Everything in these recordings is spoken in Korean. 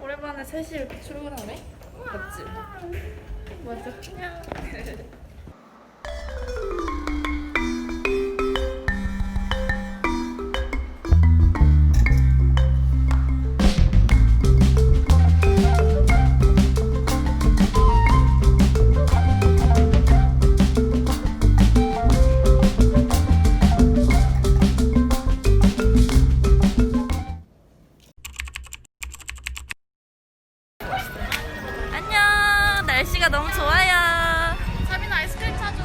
오랜만에 셋이 이렇게 출근하네? 맞지? 맞아. 날씨가 너무 좋아요. 사빈 아이스크림 사줘.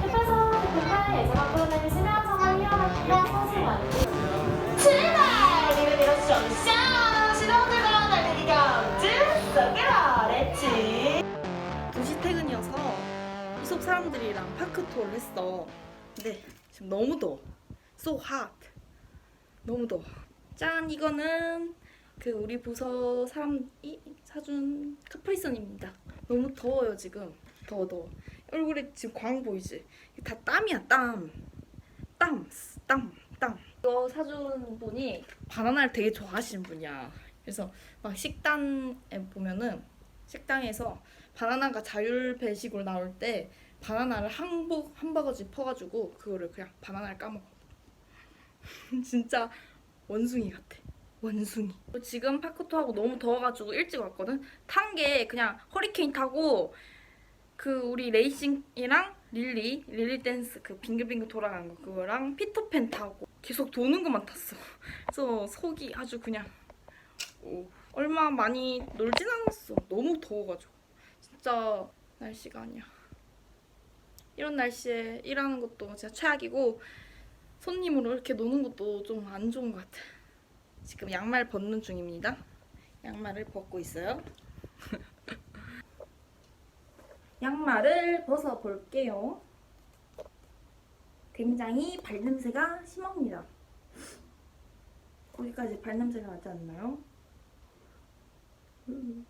그래서 급하게 예상하고는 심한 상황이 일어났기가 사실 아니고 출발! 리를 밀어주죠 샤! 시동들과 날리기가 즉석이라 렛츠 2시 퇴근이어서 이솝 사람들이랑 파크 투어를 했어. 근데 지금 너무 더워. So hot. 너무 더워. 짠, 이거는 그 우리 부서 사람이 사준 카프리선입니다. 너무 더워요, 지금. 더워, 더워. 얼굴에 지금 광 보이지? 다 땀이야, 땀. 땀, 땀, 땀. 이거 사준 분이 바나나를 되게 좋아하시는 분이야. 그래서 막 식단에 보면은 식당에서 바나나가 자율 배식으로 나올 때 바나나를 한, 보, 한 바가지 퍼가지고 그거를 그냥 바나나를 까먹어. 진짜 원숭이 같아. 원숭이. 지금 파크토하고 너무 더워가지고 일찍 왔거든. 탄 게 그냥 허리케인 타고 그 우리 레이싱이랑 릴리 릴리 댄스 그 빙글빙글 돌아가는 거 그거랑 피터팬 타고 계속 도는 것만 탔어. 그래서 속이 아주 그냥 오, 얼마 많이 놀진 않았어. 너무 더워가지고. 진짜 날씨가 아니야. 이런 날씨에 일하는 것도 진짜 최악이고 손님으로 이렇게 노는 것도 좀 안 좋은 것 같아. 지금 양말 벗는 중입니다. 양말을 벗고 있어요. 양말을 벗어 볼게요. 굉장히 발냄새가 심합니다. 거기까지 발냄새가 나지 않나요? 음.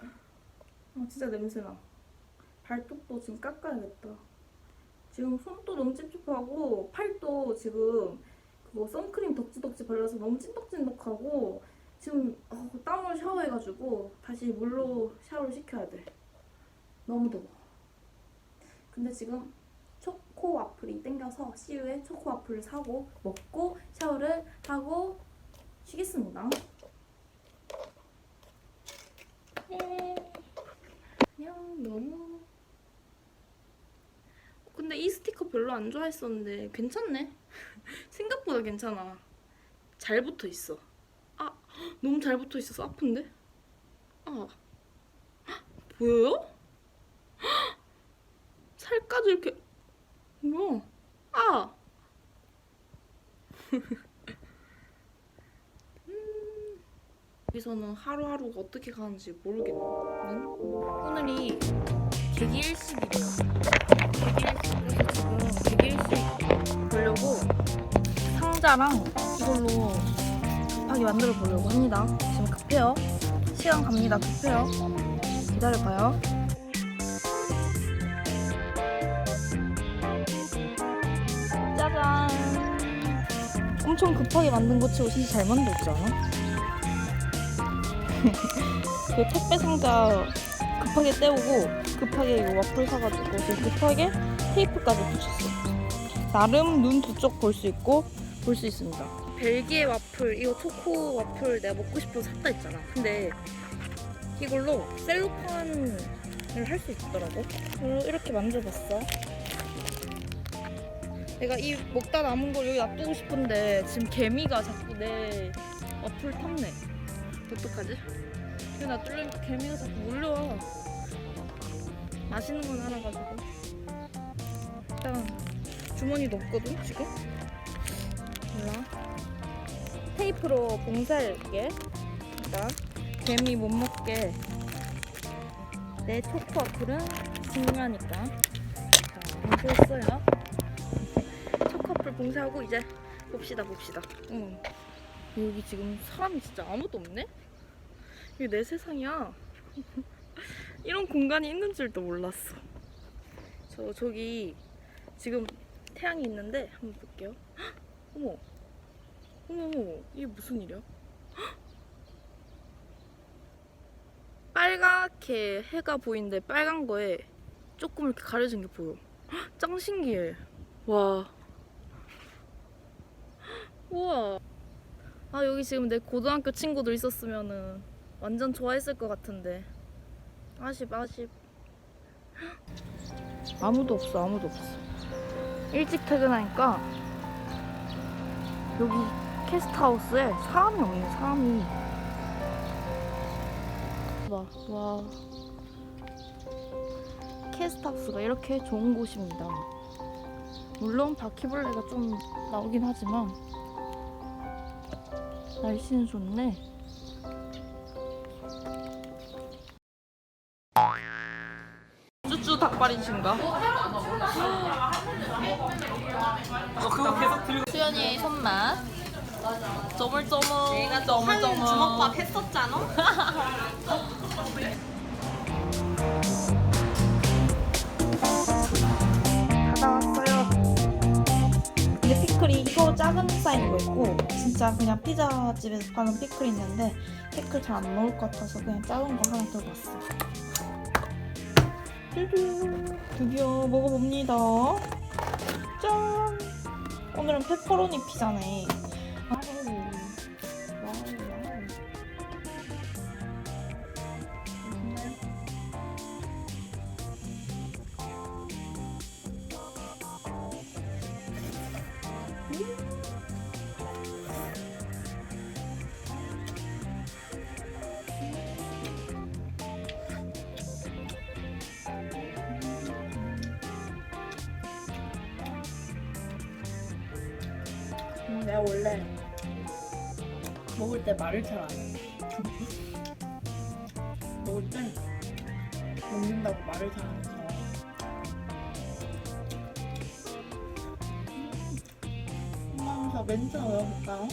아 진짜 냄새나. 발톱도 지금 깎아야겠다. 지금 손도 너무 찝찝하고 팔도 지금 그거 선크림 덕지덕지 발라서 너무 찐덕찐덕하고 지금 어, 땀을 샤워해가지고 다시 물로 샤워를 시켜야 돼. 너무 더워. 근데 지금 초코 와플이 땡겨서 CU에 초코 와플을 사고 먹고 샤워를 하고 쉬겠습니다. 예. 그냥 너무 근데 이 스티커 별로 안 좋아했었는데 괜찮네. 생각보다 괜찮아. 잘 붙어 있어. 아, 너무 잘 붙어 있어서 아픈데? 아, 보여요? 살까지 이렇게 뭐야? 아. 음, 여기서는 하루하루가 어떻게 가는지 모르겠는. 오늘이 개기일식이래요. 그래 상자랑 이걸로 급하게 만들어 보려고 합니다. 지금 급해요. 시간 갑니다. 급해요. 기다려봐요. 짜잔. 엄청 급하게 만든 거 치고 진짜 잘 만들었지 않아? 그 택배 상자 급하게 떼우고 급하게 이거 와플 사가지고 지금 급하게 테이프까지 붙였어. 나름 눈 두 쪽 볼 수 있고 볼 수 있습니다. 벨기에 와플 이거 초코 와플 내가 먹고 싶어서 샀다 했잖아. 근데 이걸로 셀로판을 할 수 있더라고. 그래서 이렇게 만들어봤어. 내가 이 먹다 남은 걸 여기 놔두고 싶은데 지금 개미가 자꾸 내 와플 탐내. 어떡하지? 이거 놔두려니까 개미가 자꾸 몰려와. 맛있는 건 알아가지고 일단 주머니도 없거든 지금 몰라 테이프로 봉사할게 일단 개미 못 먹게 내 초코 와플은 중요하니까 자 봉사했어요 초코 와플 봉사하고 이제 봅시다 봅시다 응. 여기 지금 사람이 진짜 아무도 없네 이게 내 세상이야 이런 공간이 있는 줄도 몰랐어. 저 저기 지금 태양이 있는데 한번 볼게요. 헉! 어머, 어머, 어머, 이게 무슨 일이야? 헉! 빨갛게 해가 보이는데 빨간 거에 조금 이렇게 가려진 게 보여. 헉! 짱 신기해. 와. 우와. 아 여기 지금 내 고등학교 친구들 있었으면은 완전 좋아했을 것 같은데. 아쉽 아쉽. 아무도 없어 아무도 없어. 일찍 퇴근하니까 여기 캐스트하우스에 사람이 없네 사람이. 와 와. 캐스트하우스가 이렇게 좋은 곳입니다. 물론 바퀴벌레가 좀 나오긴 하지만 날씨는 좋네. 닭발이신가? 수연이의 손맛. 쪼물쪼물. 내가 쪼물쪼물. 주먹밥 했었잖아. 다 나왔어요. 이게 피클이 이거 작은 사이즈 거 있고 진짜 그냥 피자집에서 파는 피클이 있는데 피클 잘 안 먹을 것 같아서 그냥 작은 거 하나 들고 왔어. 뚜두 드디어 먹어봅니다. 짠. 오늘은 페퍼로니 피자네. 음, 내가 원래 먹을 때 말을 잘 안 해. 먹을 때 먹는다고 말을 잘 안 해서. 더 멘트 넣어볼까요?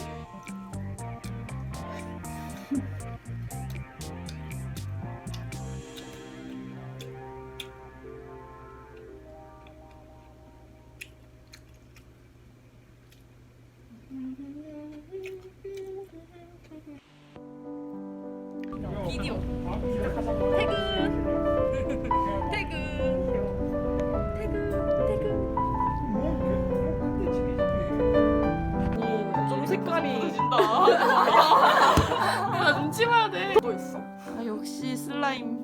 역시 슬라임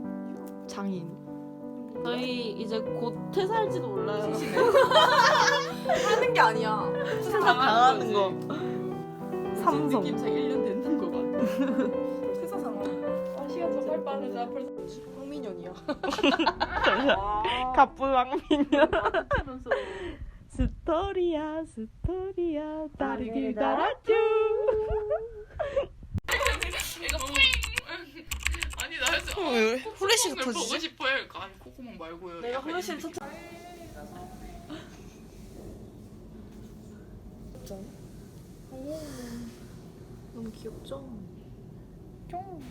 장인 저희 이제 곧 퇴사할지도 몰라요 하는 게 아니야. 퇴사 당하는 거 삼성 느낌상 1년 됐는 거 같아. 회사 상황. 아, 시간 정말 빠르다. 벌써 황민현이야. 가쁜 왕민이야 스토리야 스토리야 다리를 달았죠 나 해서 후레쉬가 보고 터지지? 싶어요. 아니 코코몽 말고요. 내가 약간 후레쉬를 이런 쳤 너무 귀엽죠? 쫑